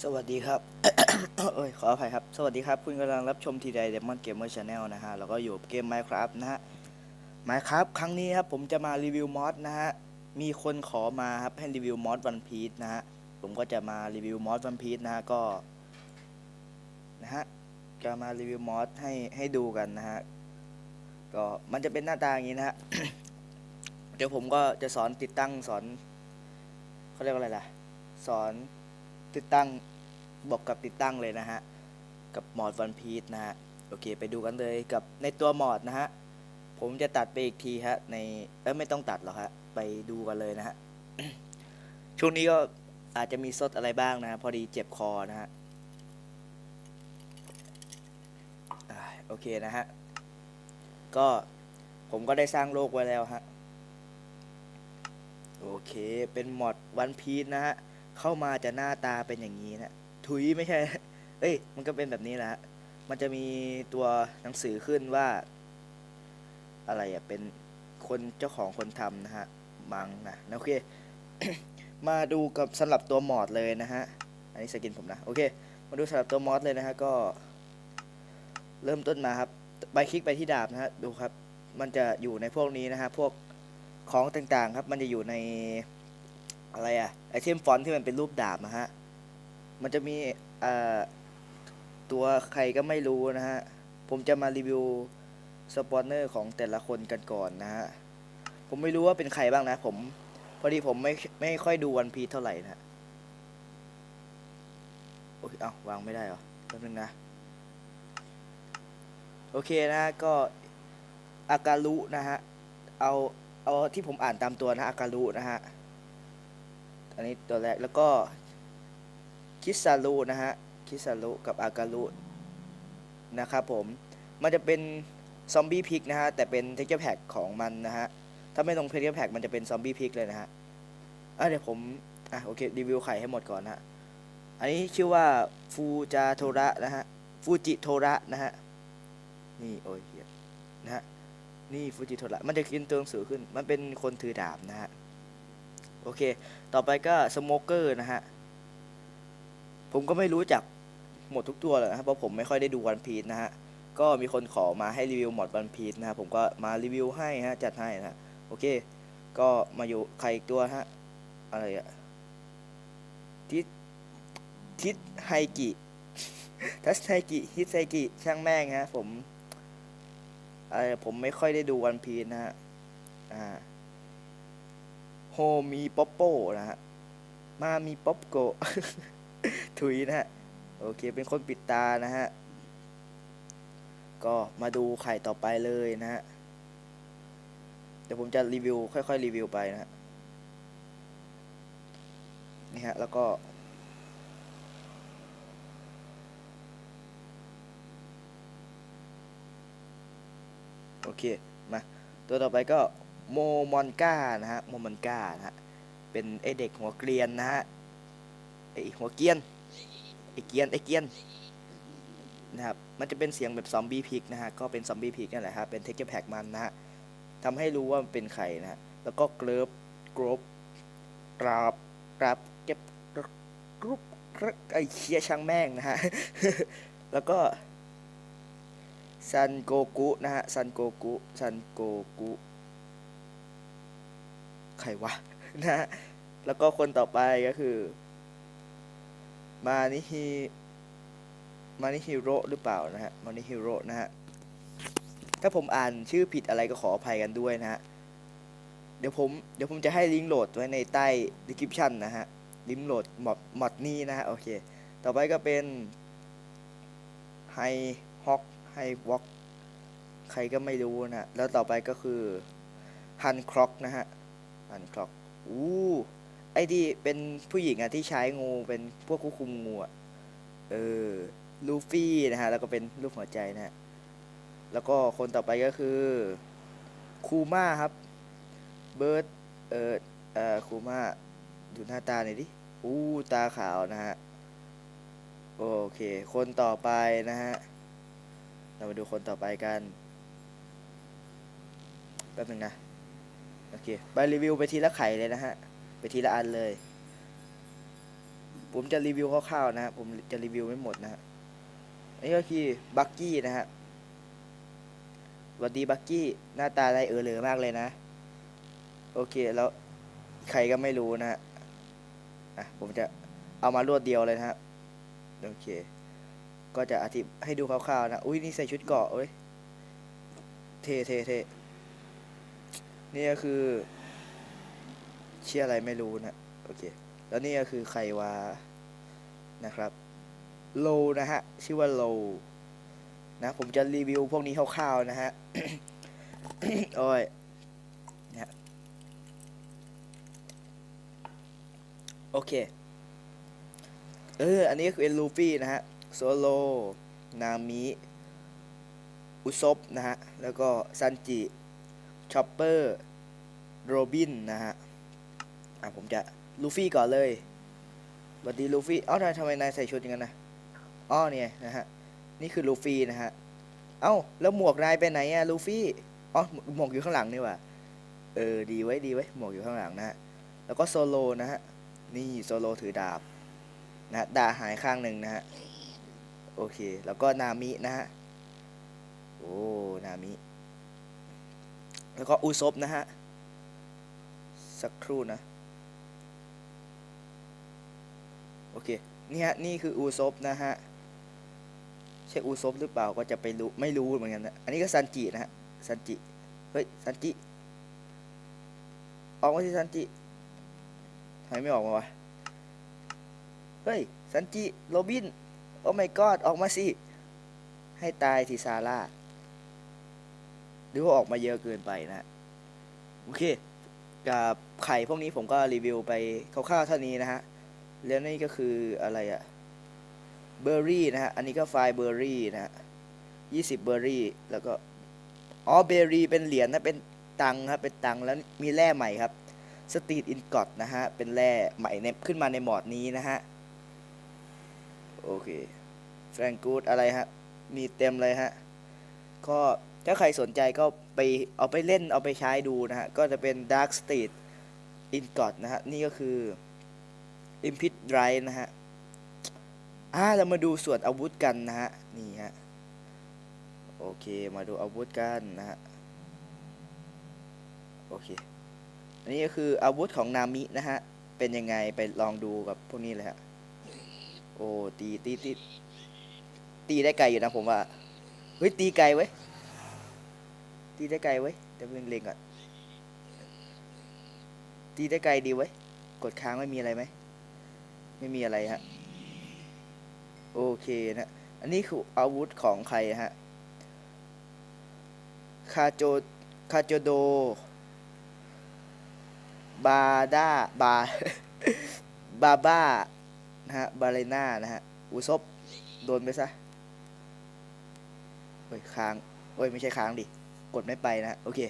สวัสดีครับ เอ้ย ขออภัยครับ สวัสดีครับ คุณกำลังรับชมทีไดเดมอนเกมเมอร์ชาแนลนะฮะ แล้วก็อยู่เกม Minecraft นะฮะ Minecraft ครั้งนี้ครับ ผมจะมารีวิวมอดนะฮะ มีคนขอมาครับ ให้รีวิวมอดวันพีชนะฮะ ผมก็จะมารีวิวมอดวันพีชนะฮะ ก็ นะฮะ จะมารีวิวมอดให้ ให้ดูกันนะฮะ ก็มันจะเป็นหน้าตาอย่างนี้นะฮะ เดี๋ยวผมก็จะสอนติดตั้งสอน เขาเรียกว่าอะไรล่ะ สอน ติดตั้งบอกกับติดตั้งเลยนะฮะ กับมอดวันพีชนะฮะ โอเค ไปดูกันเลยกับในตัวมอดนะฮะ ผมจะตัดไปอีกทีฮะ ใน เออไม่ต้องตัดหรอกฮะ ไปดูกันเลยนะฮะ ช่วงนี้ก็อาจจะมีสดอะไรบ้างนะฮะพอดีเจ็บคอนะฮะ โอเคนะฮะ ก็ผมก็ได้สร้างโลกไว้แล้วฮะ โอเค เป็นมอดวันพีชนะฮะ เข้ามาจะหน้าตาเป็นอย่างนี้นะถุยไม่ใช่ เอ้ย มันก็เป็นแบบนี้แหละ มันจะมีตัวหนังสือขึ้นว่า อะไรอะเป็นคนเจ้าของคนทำนะฮะมังนะนะโอเค มาดูกับสำหรับตัวมอดเลยนะฮะ อันนี้สกินผมนะ โอเค มาดูสำหรับตัวมอดเลยนะฮะ ก็ เริ่มต้นมาครับ ไปคลิกไปที่ดาบนะฮะ ดูครับ มันจะอยู่ในพวกนี้นะฮะ พวกของต่างๆครับ มันจะอยู่ใน อะไรอะไอเทมฟอนต์ที่มันเป็นรูปดาบนะฮะ มันจะมีเอ่อตัวใครก็ไม่รู้นะฮะ ผมจะมารีวิวสปอนเนอร์ของแต่ละคนกันก่อนนะฮะ ผมไม่รู้ว่าเป็นใครบ้างนะ ผม พอดีผมไม่ไม่ค่อยดูวันพีเท่าไหร่นะฮะโอเคเอาวางไม่ได้เหรอแป๊บนึงนะ โอเคนะฮะก็อาการุนะฮะ เอา เอาที่ผมอ่านตามตัวนะอาการุนะฮะ อันนี้ตัวแรกแล้วก็คิซารุนะฮะคิซารุกับอาการุนะครับผมมันจะเป็นซอมบี้พิกนะฮะแต่เป็นเทคเจอร์แพ็กของมันนะฮะถ้าไม่ลงเทคเจอร์แพ็กมันจะเป็นซอมบี้พิกเลยนะฮะอะเดี๋ยวผมอะโอเครีวิวไข่ให้หมดก่อนนะฮะอันนี้ชื่อว่าฟูจาโทระนะฮะฟูจิโทระนะฮะนี่โอ้ยเหี้ยนะฮะนี่ฟูจิโทระมันจะขึ้นตัวหนังสือขึ้น มันเป็นคนถือดาบนะฮะ โอเค ต่อไปก็สโมเกอร์นะฮะ ผมก็ไม่รู้จักหมดทุกตัวเลยนะเพราะผมไม่ค่อยได้ดูวันพีชนะฮะ ก็มีคนขอมาให้รีวิวหมดวันพีชนะครับผมก็มารีวิวให้ฮะ จัดให้นะฮะโอเค ก็มาอยู่ใครอีกตัวฮะ อะไรอะทิศทิศไฮกิ ทัสไฮกิ ฮิตไฮกิ ช่างแม่งฮะ ผมอะไรผมไม่ค่อยได้ดูวันพีชนะฮะ อ่า โฮมีป๊อปโป้นะฮะ มามีป๊อปโก ถุยนะฮะ โอเค เป็นคนปิดตานะฮะ ก็มาดูไข่ต่อไปเลยนะฮะ เดี๋ยวผมจะรีวิว ค่อยๆ รีวิวไปนะฮะ นี่ฮะ แล้วก็โอเค มา ตัวต่อไปก็ โมมอนก้านะฮะโมมอนก้านะฮะเป็นไอเด็กหัวเกรียนนะฮะไอหัวเกียนไอเกียนไอเกียนนะครับมันจะเป็นเสียงแบบซอมบี้พิกนะฮะก็เป็นซอมบี้พิกนั่นแหละครับเป็นเทคเจอร์แพ็กมันนะฮะทำให้รู้ว่ามันเป็นใครนะฮะแล้วก็เกริบกรบกราบกราบเก็บกรุบกรุบไอเคียช่างแม่งนะฮะแล้วก็ซันโกกุนะฮะซันโกกุซันโกกุ ใครวะนะฮะแล้วก็คนต่อไปก็คือ มานิฮิมานิฮิโร่หรือเปล่านะฮะมานิฮิโร่นะฮะถ้าผมอ่านชื่อผิดอะไรก็ขออภัยกันด้วยนะฮะเดี๋ยวผมเดี๋ยวผมจะให้ลิงก์โหลดไว้ในใต้ description นะฮะลิงก์โหลดมอดมอดนี้นะฮะโอเค ต่อไปก็เป็นไฮฮอกไฮวอกใครก็ไม่รู้นะแล้วต่อไปก็คือฮันคร็อกนะฮะ ฮันคร็อกอู้ไอ้ที่เป็นผู้หญิงอะที่ใช้งูเป็นพวกควบคุมงูอะเออลูฟี่นะฮะแล้วก็เป็นรูปหัวใจนะฮะแล้วก็คนต่อไปก็คือคูมาครับเบิร์ดเออเอ่อคูมาดูหน้าตาหน่อยดิอู้ตาขาวนะฮะโอเค คนต่อไปนะฮะเรามาดูคนต่อไปกันแป๊บนึงนะ โอเคไปรีวิวไปทีละไข่เลยนะฮะ ไปทีละอันเลย ผมจะรีวิวคร่าวๆนะฮะ ผมจะรีวิวไม่หมดนะฮะ อันนี้ก็คือบักกี้นะฮะสวัสดีบักกี้ หน้าตาไรเออเหลือมากเลยนะ โอเคแล้วใครก็ไม่รู้นะฮะ อะผมจะเอามารวดเดียวเลยนะฮะ โอเค ก็จะอธิบให้ดูคร่าวๆนะ อุ้ยนี่ใส่ชุดเกาะเอ้ย เท่เท่เท่ นี่ก็คือ เชื่ออะไรไม่รู้นะโอเค แล้วนี่ก็คือใครวะนะครับโลนะฮะ ชื่อว่าโลนะ ผมจะรีวิวพวกนี้คร่าวๆนะฮะ โอ้ยนะฮะโอเค เออ อันนี้ก็คือเอ็นลูฟี่นะฮะ โซโล นามิ อุซบนะฮะ แล้วก็ซันจิ ชอปเปอร์โรบินนะฮะ อะผมจะลูฟี่ก่อนเลยสวัสดีลูฟี่ เอ้าทำไมทำไมนายใส่ชุดอย่างนั้นนะอ้อเนี่ยนะฮะ นี่คือลูฟี่นะฮะ เอ้าแล้วหมวกนายไปไหนอะลูฟี่ อ๋อหมวกอยู่ข้างหลังนี่หว่าเออดีไว้ดีไว้หมวกอยู่ข้างหลังนะฮะ แล้วก็โซโลนะฮะ นี่โซโลถือดาบนะฮะดาหายข้างหนึ่งนะฮะ โอเค แล้วก็นามินะฮะ โอ้ นามิ แล้วก็อุซบนะฮะ สักครู่นะ โอเค นี่ฮะ นี่คืออูซบนะฮะ ใช่อูซบหรือเปล่าก็จะไปรู้ ไม่รู้เหมือนกันนะ อันนี้ก็ซันจินะฮะ ซันจิ เฮ้ย ซันจิ ออกมาสิซันจิทำไมไม่ออกมาวะ เฮ้ย ซันจิ โรบิน โอ้ my god ออกมาสิ ให้ตายสิซาร่า หรือว่าออกมาเยอะเกินไปนะโอเค กับไข่พวกนี้ผมก็รีวิวไปคร่าวๆเท่านี้นะฮะแล้วนี่ก็คืออะไรอะเบอร์รี่นะฮะ อันนี้ก็ไฟเบอร์รี่นะฮะยี่สิบเบอร์รี่ แล้วก็ อ๋อ เบอร์รี่เป็นเหรียญนะ เป็นตังครับ เป็นตังแล้วมีแร่ใหม่ครับสตรีทอินกอตนะฮะ เป็นแร่ใหม่ในขึ้นมาในหมอดนี้นะฮะ โอเค แฟรงกูดอะไรฮะ มีเต็มเลยฮะ ก็ ถ้าใครสนใจก็ไปเอาไปเล่นเอาไปใช้ดูนะฮะ ก็จะเป็น Dark State i n g o t นะฮะ นี่ก็คือ Impit Drive นะฮะ อ่าเรามาดูส่วนอาวุธกันนะฮะ นี่ฮะ โอเคมาดูอาวุธกันนะฮะ โอเค อันนี้ก็คืออาวุธของนามินะฮะ เป็นยังไงไปลองดูกับพวกนี้เลยฮะ โอ้ตีตีตีตีได้ไกลอยู่นะผมว่า เฮ้ยตีไกลไว้ย ตีได้ไกลไว้ยเดี๋ยวเล็งๆก่อนตีได้ไกลดีไว้ยกดค้างไม่มีอะไรไหมไม่มีอะไรฮะโอเคนะอันนี้คืออาวุธของใครฮะคาโจคาโจโด บาดาบา บาบ้า นะฮะ บาเลน่า นะฮะ อุซบ โดนไปซะ เฮ้ย ค้าง เฮ้ย ไม่ใช่ค้างดิ กดไม่ไปนะ โอเค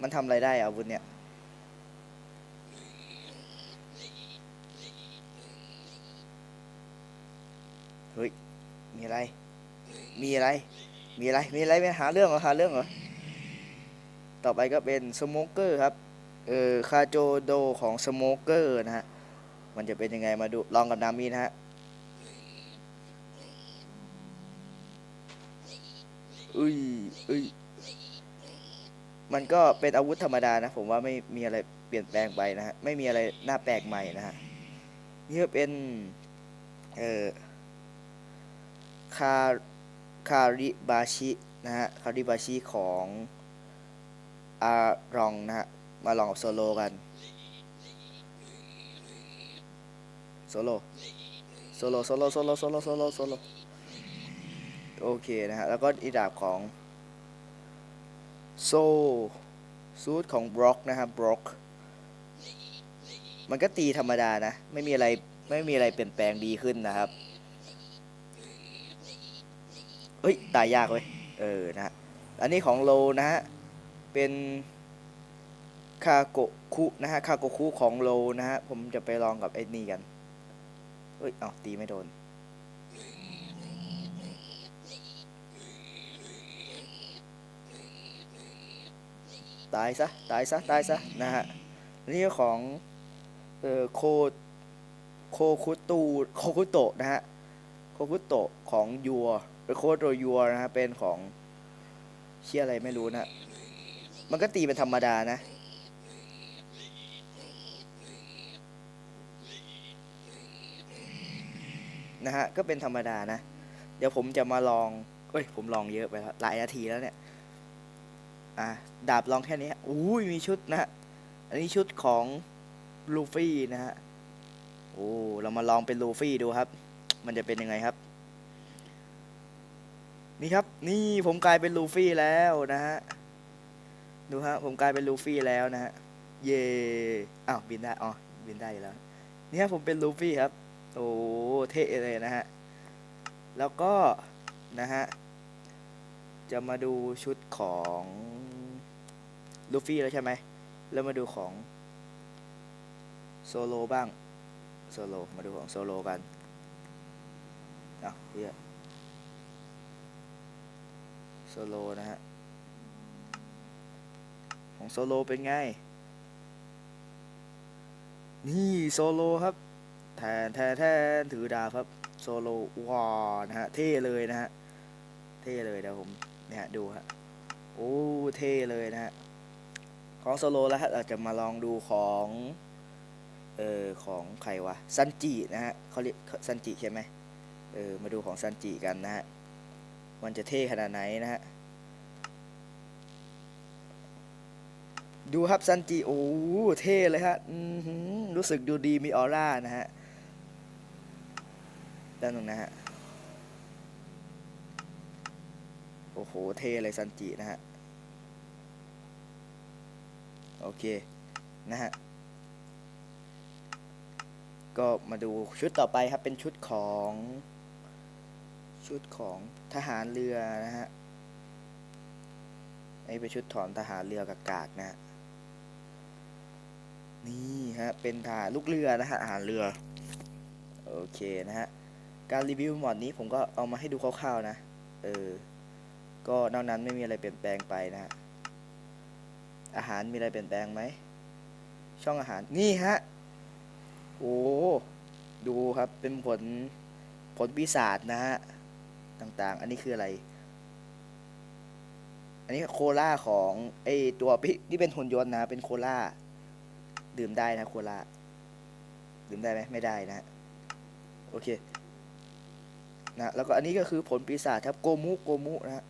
มันทำอะไรได้อาวุธเนี่ย เฮ้ย มีอะไร มีอะไร มีอะไร มีอะไรไม่หาเรื่องเหรอ หาเรื่องเหรอ ต่อไปก็เป็นสโมเกอร์ครับ เออคาโจโดของสโมเกอร์นะฮะ มันจะเป็นยังไงมาดู ลองกับนามีนะฮะ อุ้ยอุ้ยมันก็เป็นอาวุธธรรมดานะ ผมว่าไม่มีอะไรเปลี่ยนแปลงไปนะฮะ ไม่มีอะไรน่าแปลกใหม่นะฮะ นี่ก็เป็น เอ่อ คา คาริบาชินะฮะ คาริบาชิของอารองนะฮะ มาลองกับโซโลกัน โซโล โซโล โซโล โซโล โซโล โซโลโซโล โอเคนะฮะ แล้วก็อีดาบของโซซูดของบล็อกนะครับบล็อก มันก็ตีธรรมดานะ ไม่มีอะไร ไม่มีอะไรเปลี่ยนแปลงดีขึ้นนะครับ เฮ้ย ตายยากเว้ย เออ นะฮะ อันนี้ของโลนะฮะ เป็นคาโกคุนะฮะ คาโกคุของโลนะฮะ ผมจะไปลองกับไอ้นี่กัน เฮ้ย เอาตีไม่โดน ตายซะ ตายซะ ตายซะ นะฮะ นี่ของเอ่อโคโคคุตูโคคุโตะนะฮะ โคคุโตะของยัว เป็นโคโตยัวนะฮะ เป็นของเชี่ยอะไรไม่รู้นะ มันก็ตีเป็นธรรมดานะนะฮะก็เป็นธรรมดานะ เดี๋ยวผมจะมาลอง เอ้ย ผมลองเยอะไปแล้วหลายนาทีแล้วเนี่ย อะดาบลองแค่นี้อุ้ยมีชุดนะฮะอันนี้ชุดของลูฟี่นะฮะโอ้เรามาลองเป็นลูฟี่ดูครับ มันจะเป็นยังไงครับ นี่ครับ นี่ผมกลายเป็นลูฟี่แล้วนะฮะดูฮะผมกลายเป็นลูฟี่แล้วนะฮะเย่อ้าวบินได้อ๋อบินได้แล้วเนี่ยผมเป็นลูฟี่ครับโอ้เท่เลยนะฮะแล้วก็นะฮะจะมาดูชุดของ ลูฟี่แล้วใช่ไหม แล้วมาดูของโซโลบ้าง โซโล มาดูของโซโลกันอะเฮียโซโลนะฮะ ของโซโลเป็นไง นี่โซโลครับ แทนแทนแทนถือดาบครับ โซโลว้านะฮะ เท่เลยนะฮะ เท่เลยเดี๋ยวผมเนี่ยดูฮะ โอ้ เท่เลยนะฮะ ของโซโลแล้วฮะเราจะมาลองดูของเออของใครวะซันจินะฮะเขาเรียกซันจิใช่ไหมเออมาดูของซันจิกันนะฮะมันจะเท่ขนาดไหนนะฮะดูครับซันจิโอ้เท่เลยฮะอือหือรู้สึกดูดีมีออร่านะฮะด้านหนึ่งนะฮะโอ้โหเท่เลยซันจินะฮะ โอเค นะฮะ ก็มาดูชุดต่อไปครับ เป็นชุดของ ชุดของทหารเรือนะฮะไอ้เป็นชุดถอนทหารเรือกากาศนะฮะ นี่ฮะ เป็นทหารลูกเรือนะฮะทหารเรือ โอเคนะฮะ การรีวิวหมอดนี้ผมก็เอามาให้ดูคร่าวๆนะ เออ ก็นอกนั้นไม่มีอะไรเปลี่ยนแปลงไปนะฮะ อาหารมีอะไรเปลี่ยนแปลงไหม ช่องอาหารนี่ฮะ โอ้ ดูครับเป็นผลผลปีศาจนะฮะ ต่างๆ อันนี้คืออะไร อันนี้โคล่าของไอตัวพี่ที่เป็นหุ่นยนต์นะ เป็นโคล่า ดื่มได้นะโคล่า ดื่มได้ไหมไม่ได้นะฮะโอเค นะ แล้วก็อันนี้ก็คือผลปีศาจครับ โกมุ โกมุนะฮะ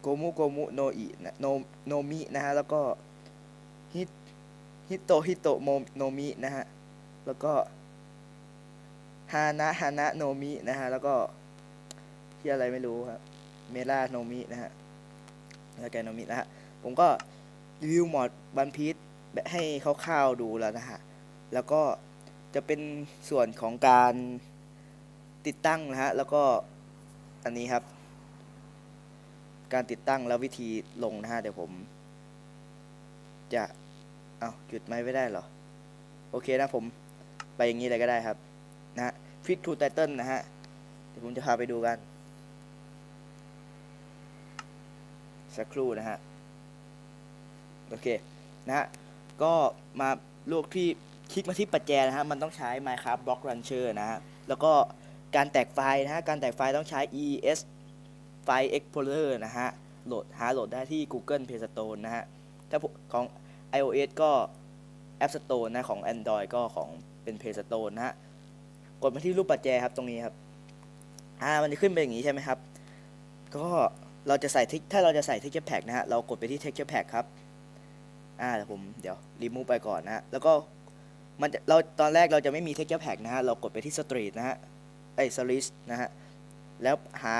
โกมุ โกมุ โนอินะโนโนมิ นะฮะ แล้วก็ ฮิโตฮิโตโมโนมินะฮะ แล้วก็ฮานะฮานะโนมินะฮะ แล้วก็ที่อะไรไม่รู้ครับเมล่าโนมินะฮะแล้วแกโนมินะฮะ ผมก็รีวิวหมอดบันพีชให้คร่าวๆดูแล้วนะฮะ แล้วก็จะเป็นส่วนของการติดตั้งนะฮะ แล้วก็อันนี้ครับ การติดตั้งแล้ววิธีลงนะฮะ เดี๋ยวผมจะ เอาหยุดไม่ไม่ได้เหรอ โอเคนะผมไปอย่างนี้เลยก็ได้ครับ นะฮะฟิกทูไตเติลนะฮะ เดี๋ยวผมจะพาไปดูกัน สักครู่นะฮะ โอเค นะฮะ ก็มาลูกที่คลิกมาที่ปัจแจนะฮะ มันต้องใช้ Minecraft Block Launcher นะฮะ แล้วก็การแตกไฟล์นะฮะ การแตกไฟล์ต้องใช้ ES File Explorer นะฮะ โหลดหาโหลดได้ที่ Google Play Store นะฮะ ถ้าของ iOS ก็ App Store นะของ Android ก็ของเป็น Play Store นะฮะ กดมาที่รูปปัจแจครับตรงนี้ครับ อ่า มันจะขึ้นเป็นอย่างนี้ใช่ไหมครับ ก็เราจะใส่ทิกถ้าเราจะใส่ texture pack นะฮะ เรากดไปที่ texture pack ครับ อ่าเดี๋ยวผมเดี๋ยวรีมูฟไปก่อนนะฮะ แล้วก็มันจะเราตอนแรกเราจะไม่มี texture pack นะฮะ เรากดไปที่ street นะฮะไอ้ street นะฮะ แล้วหา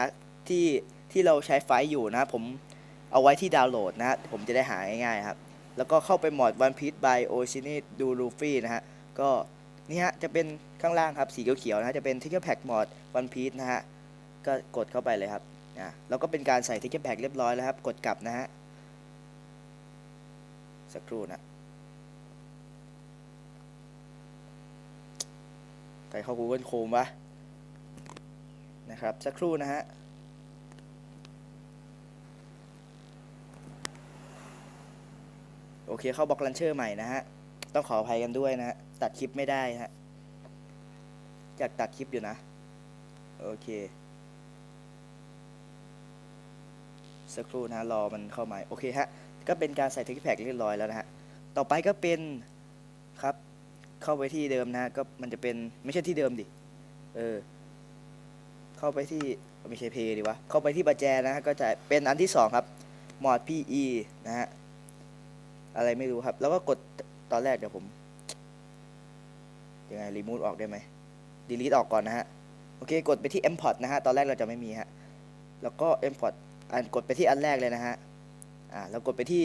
ที่ที่เราใช้ไฟล์อยู่นะผมเอาไว้ที่ดาวน์โหลดนะฮะผมจะได้หาง่ายๆครับ แล้วก็เข้าไปหมอด One Piece by Oshini Do Luffy นะฮะ ก็นี่ฮะจะเป็นข้างล่างครับสีเขียวๆนะฮะจะเป็น texture pack โหมอด One Piece นะฮะ ก็กดเข้าไปเลยครับนะแล้วก็เป็นการใส่ texture pack เรียบร้อยแล้วครับ กดกลับนะฮะ สักครู่นะใครเข้า Google Chrome วะนะครับ สักครู่นะฮะ โอเคเข้าบล็อกลันเชอร์ใหม่นะฮะ ต้องขออภัยกันด้วยนะฮะ ตัดคลิปไม่ได้ฮะอยากตัดคลิปอยู่นะ โอเค สักครู่นะรอมันเข้ามาโอเคฮะ ก็เป็นการใส่เทคแพ็กเรียบร้อยแล้วนะฮะ ต่อไปก็เป็นครับ เข้าไปที่เดิมนะก็มันจะเป็นไม่ใช่ที่เดิมดิ เออ เข้าไปที่ไม่ใช่เพย์ดีวะ เข้าไปที่ประแจนะฮะก็จะเป็นอันที่สองครับ มอด PE นะฮะ อะไรไม่รู้ครับ แล้วก็กดตอนแรกเดี๋ยวผมยังไงรีมูทออกได้ไหมดีลีทออกก่อนนะฮะ โอเค กดไปที่ import นะฮะ ตอนแรกเราจะไม่มีฮะ แล้วก็ import อันกดไปที่อันแรกเลยนะฮะ อ่า แล้วกดไปที่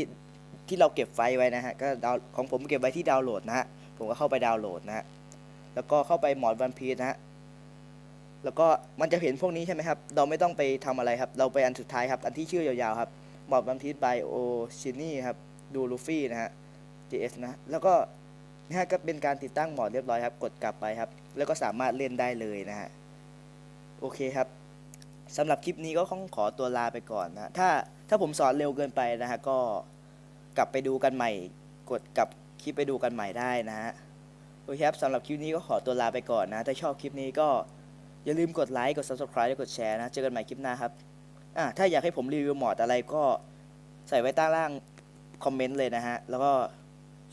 ที่เราเก็บไฟไว้นะฮะ ก็ดาวของผมเก็บไว้ที่ดาวน์โหลดนะฮะ ผมก็เข้าไปดาวน์โหลดนะฮะ แล้วก็เข้าไปหมอดวันพีนะฮะ แล้วก็มันจะเห็นพวกนี้ใช่ไหมครับ เราไม่ต้องไปทำอะไรครับ เราไปอันสุดท้ายครับ อันที่ชื่อยาวๆครับหมอดวันพีไบโอชินี่ครับ ดูลูฟี่นะฮะ JS นะ แล้วก็นะฮะก็เป็นการติดตั้งหมอดเรียบร้อยครับ กดกลับไปครับ แล้วก็สามารถเล่นได้เลยนะฮะ โอเคครับสำหรับคลิปนี้ก็ต้องขอตัวลาไปก่อนนะถ้าถ้าผมสอนเร็วเกินไปนะฮะ ก็กลับไปดูกันใหม่ กดกลับคลิปไปดูกันใหม่ได้นะฮะ โอเคครับสำหรับคลิปนี้ก็ขอตัวลาไปก่อนนะ ถ้าชอบคลิปนี้ก็อย่าลืมกดไลค์ กด subscribe และกดแชร์นะ เจอกันใหม่คลิปหน้าครับ อ่า ถ้าอยากให้ผมรีวิวหมอดอะไรก็ใส่ไว้ใต้ล่าง คอมเมนต์เลยนะฮะ แล้วก็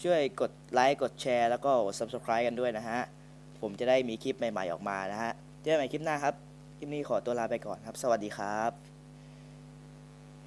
ช่วยกดไลค์กดแชร์แล้วก็ subscribe กันด้วยนะฮะ ผมจะได้มีคลิปใหม่ๆออกมานะฮะ เจอกันใหม่คลิปหน้าครับ คลิปนี้ขอตัวลาไปก่อนครับ สวัสดีครับ